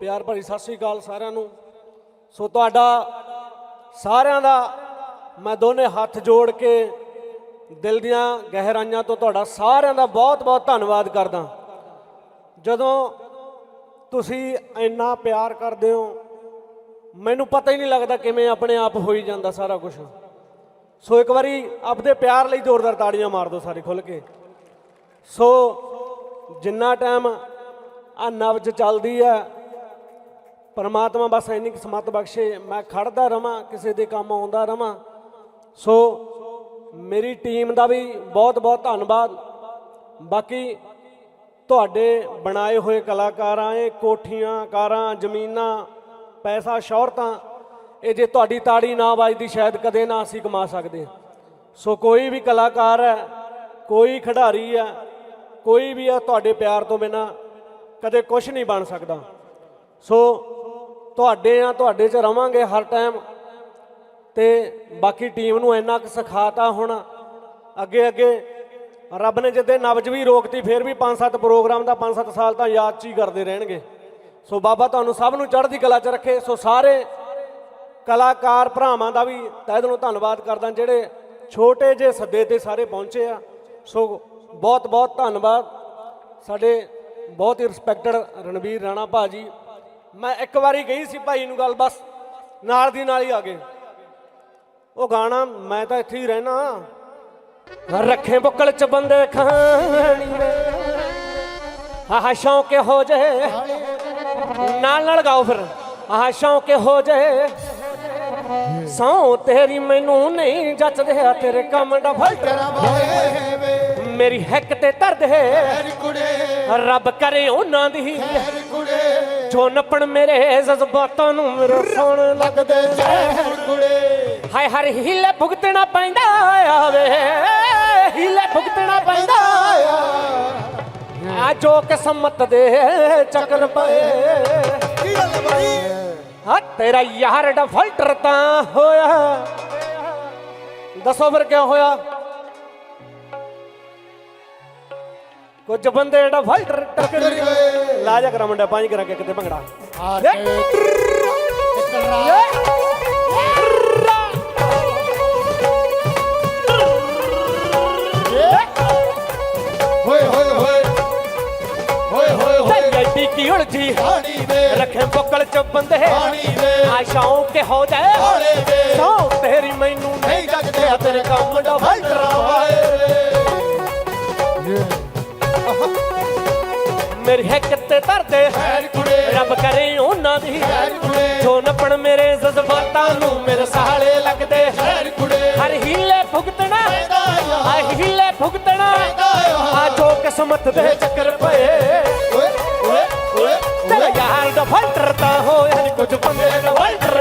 ਪਿਆਰ ਭਰੀ ਸਤਿ ਸ੍ਰੀ ਅਕਾਲ ਸਾਰਿਆਂ ਨੂੰ। ਸੋ ਤੁਹਾਡਾ ਸਾਰਿਆਂ ਦਾ ਮੈਂ ਦੋਨੇ ਹੱਥ ਜੋੜ ਕੇ ਦਿਲ ਦੀਆਂ ਗਹਿਰਾਈਆਂ ਤੋਂ ਤੁਹਾਡਾ ਸਾਰਿਆਂ ਦਾ ਬਹੁਤ-ਬਹੁਤ ਧੰਨਵਾਦ ਕਰਦਾ। ਜਦੋਂ ਤੁਸੀਂ ਇੰਨਾ ਪਿਆਰ ਕਰਦੇ ਹੋ, ਮੈਨੂੰ ਪਤਾ ਹੀ ਨਹੀਂ ਲੱਗਦਾ ਕਿਵੇਂ ਆਪਣੇ ਆਪ ਹੋਈ ਜਾਂਦਾ ਸਾਰਾ ਕੁਝ ਸੋ ਇੱਕ ਵਾਰੀ ਆਪਦੇ ਪਿਆਰ ਲਈ ਜ਼ੋਰਦਾਰ ਤਾੜੀਆਂ ਮਾਰ ਦਿਓ ਸਾਰੇ ਖੁੱਲ ਕੇ। ਸੋ ਜਿੰਨਾ ਟਾਈਮ ਆ ਨਵਜ ਚੱਲਦੀ ਹੈ ਪਰਮਾਤਮਾ ਬਸ ਇੰਨੀ ਕੁ ਸਮਤ ਬਖਸ਼ੇ, ਮੈਂ ਖੜਦਾ ਰਵਾਂ, ਕਿਸੇ ਦੇ ਕੰਮ ਆਉਂਦਾ ਰਵਾਂ। ਸੋ ਮੇਰੀ ਟੀਮ ਦਾ ਵੀ ਬਹੁਤ ਬਹੁਤ ਧੰਨਵਾਦ। ਬਾਕੀ ਤੁਹਾਡੇ ਬਣਾਏ ਹੋਏ ਕਲਾਕਾਰਾਂ, ਇਹ ਕੋਠੀਆਂ, ਕਾਰਾਂ, ਜ਼ਮੀਨਾਂ, ਪੈਸਾ, ਸ਼ੌਹਰਤਾਂ, ਇਹ ਜੇ ਤੁਹਾਡੀ ਤਾੜੀ ਨਾ ਵੱਜਦੀ, ਸ਼ਾਇਦ ਕਦੇ ਨਾ ਅਸੀਂ ਕਮਾ ਸਕਦੇ। ਸੋ ਕੋਈ ਵੀ ਕਲਾਕਾਰ ਹੈ, ਕੋਈ ਖਿਡਾਰੀ ਹੈ, ਕੋਈ ਵੀ ਹੈ ਤੁਹਾਡੇ ਪਿਆਰ ਤੋਂ ਬਿਨਾ, ਕਦੇ ਕੁਝ ਨਹੀਂ ਬਣ ਸਕਦਾ। ਸੋ ਤੁਹਾਡੇ ਆ ਤੁਹਾਡੇ 'ਚ ਰਵਾਂਗੇ ਹਰ ਟਾਈਮ ਤੇ ਬਾਕੀ ਟੀਮ ਨੂੰ ਇੰਨਾ ਕੁ ਸਿਖਾਤਾ ਹੁਣ। ਅੱਗੇ ਅੱਗੇ ਰੱਬ ਨੇ ਜਿੱਦੇ ਨਬਜ ਵੀ ਰੋਕਤੀ, ਫਿਰ ਵੀ 5-7 ਪ੍ਰੋਗਰਾਮ ਦਾ 5-7 ਸਾਲ ਤਾਂ ਯਾਦ 'ਚ ਹੀ ਕਰਦੇ ਰਹਿਣਗੇ। ਸੋ ਬਾਬਾ ਤੁਹਾਨੂੰ ਸਭ ਨੂੰ ਚੜ੍ਹਦੀ ਕਲਾ 'ਚ ਰੱਖੇ। ਸੋ ਸਾਰੇ ਕਲਾਕਾਰ ਭਰਾਵਾਂ ਦਾ ਵੀ ਤਹਿ ਦਿਲੋਂ ਧੰਨਵਾਦ ਕਰਦਾ, ਜਿਹੜੇ ਛੋਟੇ ਜਿਹੇ ਸੱਦੇ ਤੇ ਸਾਰੇ ਪਹੁੰਚੇ ਆ। ਸੋ ਬਹੁਤ ਬਹੁਤ ਧੰਨਵਾਦ। ਸਾਡੇ ਬਹੁਤ ਹੀ ਰਿਸਪੈਕਟਡ ਰਣਵੀਰ ਰਾਣਾ ਭਾਜੀ ਮੈਂ ਇੱਕ ਵਾਰੀ ਗਈ ਸੀ ਭਾਈ ਨੂੰ ਗੱਲ, ਬਸ ਨਾਲ ਦੀ ਨਾਲ ਹੀ ਆ ਗਏ। ਉਹ ਗਾਣਾ, ਮੈਂ ਤਾਂ ਇੱਥੇ ਹੀ ਰਹਿਣਾ। ਰੱਖੇ ਬੁੱਕਲ ਚ ਬੰਦੇ ਖਾਣੀ ਵੇ। ਆਹ ਸ਼ੌਂਕ ਹੋ ਜੇ ਨਾਲ ਨਾਲ ਗਾਓ ਫਿਰ। ਆਹ ਸ਼ੌਂਕ ਹੋ ਜੇ ਸੌ ਤੇਰੀ ਮੈਨੂੰ ਨਹੀਂ ਜੱਚਦੇ ਤੇਰੇ ਕੰਮ ਦਾ ਫਲਟਰ ਵੇ। ਮੇਰੀ ਹੈਕ ਤੇ ਧਰ ਦੇ ਰੱਬ ਕਰੇ ਉਹਨਾਂ ਦੀ। ਜੋ ਨੱਪਣ ਮੇਰੇ ਜਜ਼ਬਾਤਾਂ ਨੂੰ ਮੇਰੇ ਸੌਣ ਲੱਗਦੇ। ਕੁੜੇ। ਹਾਏ ਹਰ ਹੀਲੇ ਭੁਗਤਣਾ ਪੈਂਦਾ ਆਵੇ। ਹੀਲੇ ਭੁਗਤਣਾ ਪੈਂਦਾ ਆ ਜੋ ਕਿਸਮਤ ਦੇ ਚੱਕਰ ਪਏ। ਕੀ ਗੱਲ ਬੜੀ ਹਾਂ ਤੇਰਾ ਯਾਰ ਦਾ ਫਿਲਟਰ ਤਾਂ ਹੋਇਆ। ਦੱਸੋ ਫਿਰ ਕਿਉਂ ਹੋਇਆ? ਕੁਝ ਬੰਦੇ ਦਾ ਫਿਲਟਰ ਟੱਕਰ ਗਏ। ਲਾ ਜਾ ਕਰਾ ਮੁੰਡਾ ਪੰਜ ਕਰਾ ਕੇ ਕਿਤੇ ਭੰਗੜਾ। ਆ ਕੇ ਹੋਏ ਹੋਏ ਹੋਏ ਹੋਏ। ਹੋਏ ਹੋਏ ਤੇ ਐਡੀ ਕੀ ਉਲਝੀ? ਹਾਣੀ ਵੇ ਰੱਖੇ ਬੁੱਕਲ ਚ ਬੰਦੇ। ਹਾਣੀ ਵੇ ਆ ਸ਼ੌਂਕ ਹੋ ਜਾਏ ਹਾਣੇ ਵੇ ਸੌ ਤੇਰੀ ਮੈਨੂੰ ਨਹੀਂ। ਮੇਰੀ ਹੈਕ ਤੇ ਧਰਦੇ। ਰੱਬ ਕਰੇ ਉਹਨਾਂ ਦੀ। ਹੈਰ ਕੁੜੇ ਜੋ ਨੱਪਣ ਮੇਰੇ ਜਜ਼ਬਾਤਾਂ ਨੂੰ ਮੇਰੇ ਸਾਲੇ ਲੱਗਦੇ। ਹੈਰ ਕੁੜੇ ਹਰ ਹੀਲੇ ਭੁਗਤਣਾ ਆ। ਹੀਲੇ ਭੁਗਤਣਾ। ਆ। ਜੋ ਕਿਸਮਤ ਦੇ ਚੱਕਰ ਪਏ। ਓਏ ਓਏ ਓਏ ਤੇਰਾ ਯਾਰ ਦਾ ਫਲਟਰ ਤਾਂ ਹੋਇਆ ਨੀ ਕੁਝ ਬੰਦੇ ਦਾ ਫਲਟਰ